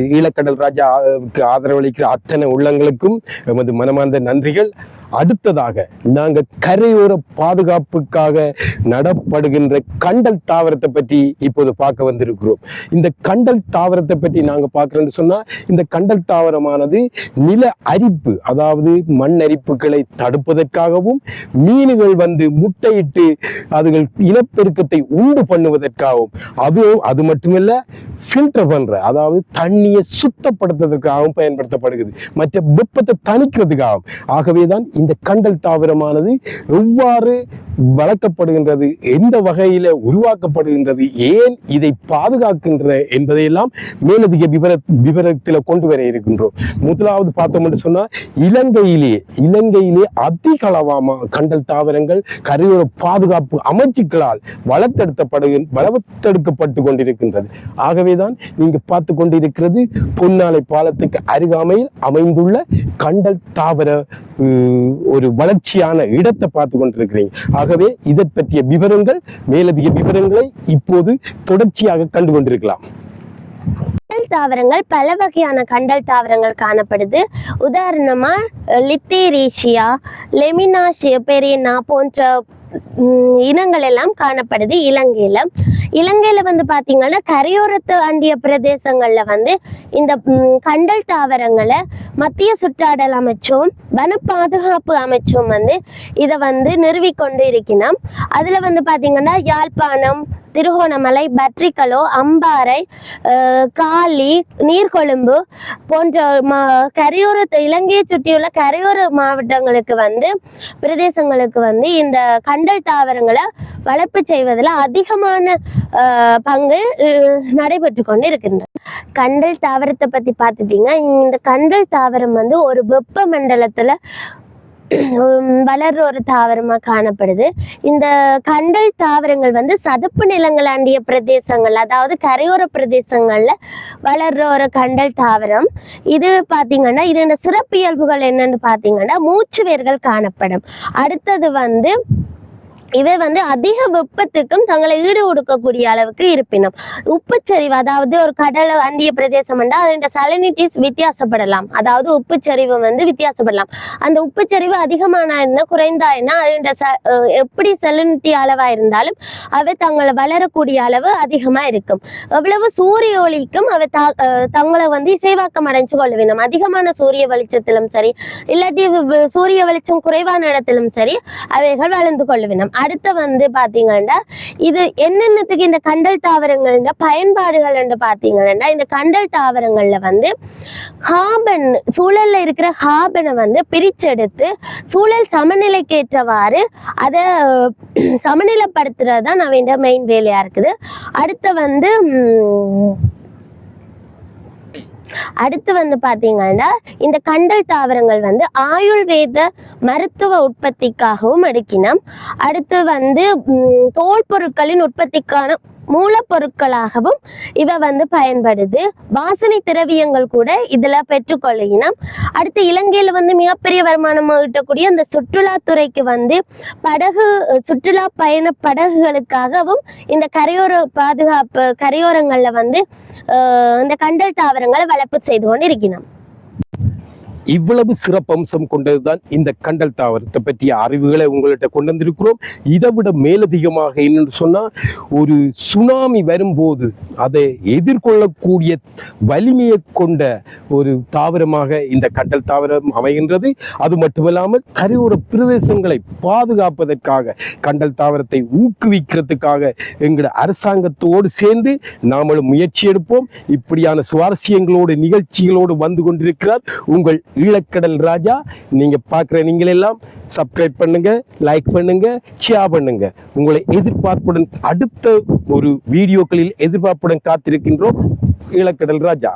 ஈழக்கடல் ராஜாவுக்கு ஆதரவளிக்கிற அத்தனை உள்ளங்களுக்கும் எமது மனமார்ந்த நன்றிகள். அடுத்ததாக நாங்கள் கரையோர பாதுகாப்புக்காக நடப்படுகின்ற கண்டல் தாவரத்தை பற்றி இப்போது பார்க்க வந்திருக்கிறோம். இந்த கண்டல் தாவரத்தை பற்றி நாங்கள் பார்க்குறோன்னு சொன்னால் இந்த கண்டல் தாவரமானது நில அரிப்பு அதாவது மண் அரிப்புகளை தடுப்பதற்காகவும் மீன்கள் வந்து முட்டையிட்டு அதுகள் இனப்பெருக்கத்தை உண்டு பண்ணுவதற்காகவும் அது அது மட்டுமல்ல ஃபில்டர் பண்ணுற அதாவது தண்ணியை சுத்தப்படுத்துவதற்காகவும் பயன்படுத்தப்படுகிறது. மற்ற வெப்பத்தை தணிக்கிறதுக்காகவும். ஆகவே தான் இந்த கண்டல் தாவரமானது எவ்வாறு வளர்க்கப்படுகின்றது எந்த வகையில உருவாக்கப்படுகின்றது ஏன் இதை பாதுகாக்கின்ற என்பதையெல்லாம் மேலதிக விவர விவரத்தில் கொண்டு வர இருக்கின்றோம். முதலாவது பார்த்தோம் என்று சொன்னால் இலங்கையிலே இலங்கையிலே அதிக கண்டல் தாவரங்கள் கரையோர பாதுகாப்பு அமைச்சுக்களால் வளர்த்தெடுத்தப்படுகின்ற வளர்த்தெடுக்கப்பட்டு கொண்டிருக்கின்றது. ஆகவேதான் நீங்க பார்த்து கொண்டிருக்கிறது பொன்னாலை பாலத்துக்கு அருகாமையில் அமைந்துள்ள கண்டல் தாவர ஒரு வளர்ச்சியான இடத்தை பார்த்து கொண்டிருக்கிறீங்க. ஆகவே இதை பற்றிய விவரங்கள் மேலதிக விவரங்களை இப்போது தொடர்ச்சியாக கண்டு கொண்டிருக்கலாம். கண்டல் தாவரங்கள் பல வகையான கண்டல் தாவரங்கள் காணப்படுது. உதாரணமா லித்தேரேஷியா லெமினாஷியா பெரியனா போன்ற இனங்கள் எல்லாம் காணப்படுது. இலங்கையில. இலங்கையில வந்து பாத்தீங்கன்னா கரையோரத்து அண்டிய பிரதேசங்கள்ல வந்து இந்த கண்டல் தாவரங்களை மத்திய சுற்றாடல் அமைச்சும் வன பாதுகாப்பு அமைச்சும் வந்து இதை வந்து நிறுவிக்கொண்டு இருக்கணும் அதுல வந்து பாத்தீங்கன்னா யாழ்ப்பாணம் திருகோணமலை பட்ரிக்கலோ அம்பாறை காளி காலி நீர்கொழும்பு போன்ற மா கரையோர இலங்கையை சுற்றியுள்ள கரையோர மாவட்டங்களுக்கு வந்து பிரதேசங்களுக்கு வந்து இந்த கண்டல் தாவரங்களை வளர்ப்பு செய்வதில் அதிகமான பங்கு நடைபெற்று கொண்டு இருக்கின்றன கண்டல் தாவரத்தை பற்றி பார்த்துட்டீங்க இந்த கண்டல் தாவரம் வந்து ஒரு வெப்ப மண்டலத்தில் வளர்ற ஒரு தாவரமாக காணப்படுது. இந்த கண்டல் தாவரங்கள் வந்து சதுப்பு நிலங்களாண்டிய பிரதேசங்கள் அதாவது கரையோர பிரதேசங்களில் வளர்ற ஒரு கண்டல் தாவரம். இது பார்த்திங்கன்னா இதோட சிறப்பியல்புகள் என்னன்னு பார்த்தீங்கன்னா மூச்சு வேர்கள் காணப்படும். அடுத்தது வந்து இவை வந்து அதிக வெப்பத்துக்கும் தங்களை ஈடு கொடுக்கக்கூடிய அளவுக்கு இருப்பினும். உப்புச்சரிவு அதாவது ஒரு கடல் அண்டிய பிரதேசம் என்றால் அதோட சலனிட்டிஸ் வித்தியாசப்படலாம். அதாவது உப்புச்சரிவு வந்து வித்தியாசப்படலாம். அந்த உப்புச்சரிவு அதிகமான என்ன குறைந்தா என்ன அதோட ச எப்படி சலனிட்டி அளவா இருந்தாலும் அவை தங்களை வளரக்கூடிய அளவு அதிகமா இருக்கும். எவ்வளவு சூரிய ஒளிக்கும் அவை தா- அஹ் தங்களை வந்து இசைவாக்கம் அடைஞ்சு கொள்ள வேண்டும் அதிகமான சூரிய வெளிச்சத்திலும் சரி இல்லாட்டி சூரிய வெளிச்சம் குறைவான இடத்திலும் சரி அவைகள் வளர்ந்து கொள்ள வேண்டும் அடுத்து வந்து பார்த்தீங்கன்னா இது என்னென்னத்துக்கு இந்த கண்டல் தாவரங்கள்ன்ற பயன்பாடுகள் என்று பார்த்தீங்கன்னா இந்த கண்டல் தாவரங்களில் வந்து கார்பன் சூழலில் இருக்கிற கார்பனை வந்து பிரிச்செடுத்து சூழல் சமநிலைக்கு ஏற்றவாறு அதை சமநிலைப்படுத்துறது தான் நான் வேண்டிய மெயின் வேலையாக இருக்குது. அடுத்து வந்து அடுத்து வந்து பாத்தீங்கன்னா இந்த கண்டல் தாவரங்கள் வந்து ஆயுர்வேத மருத்துவ உற்பத்திக்காகவும் எடுக்கினோம் அடுத்து வந்து தோல் பொருட்களின் உற்பத்திக்கான மூலப்பொருட்களாகவும் இவ வந்து பயன்படுது. வாசனை திரவியங்கள் கூட இதுல பெற்றுக்கொள்ளினோம் அடுத்து இலங்கையில வந்து மிகப்பெரிய வருமானம் ஈட்டக்கூடிய அந்த சுற்றுலாத்துறைக்கு வந்து படகு சுற்றுலா பயண படகுகளுக்காகவும் இந்த கரையோர பாதுகாப்பு கரையோரங்கள்ல வந்து இந்த கண்டல் தாவரங்களை வளர்ப்பு செய்து கொண்டு இருக்கிறோம் இவ்வளவு சிறப்பம்சம் கொண்டதுதான் இந்த கண்டல் தாவரத்தை பற்றிய அறிவுகளை உங்கள்கிட்ட கொண்டு வந்திருக்கிறோம் இதை விட மேலதிகமாக என்னன்னு சொன்னா ஒரு சுனாமி வரும்போது அதை எதிர்கொள்ளக்கூடிய வலிமையை கொண்ட ஒரு தாவரமாக இந்த கண்டல் தாவரம் அமைகின்றது. அது மட்டுமல்லாமல் கரையோர பிரதேசங்களை பாதுகாப்பதற்காக கண்டல் தாவரத்தை ஊக்குவிக்கிறதுக்காக எங்களோட அரசாங்கத்தோடு சேர்ந்து நாமளும் முயற்சி எடுப்போம். இப்படியான சுவாரஸ்யங்களோடு நிகழ்ச்சிகளோடு வந்து கொண்டிருக்கிறார். உங்கள் ஈழக்கடல் ராஜா நீங்கள் பார்க்குற நீங்களெல்லாம் சப்ஸ்கிரைப் பண்ணுங்க லைக் பண்ணுங்க ஷேர் பண்ணுங்க. உங்களை எதிர்பார்ப்புடன் அடுத்த ஒரு வீடியோக்களில் எதிர்பார்ப்புடன் காத்திருக்கின்றோம் ஈழக்கடல் ராஜா.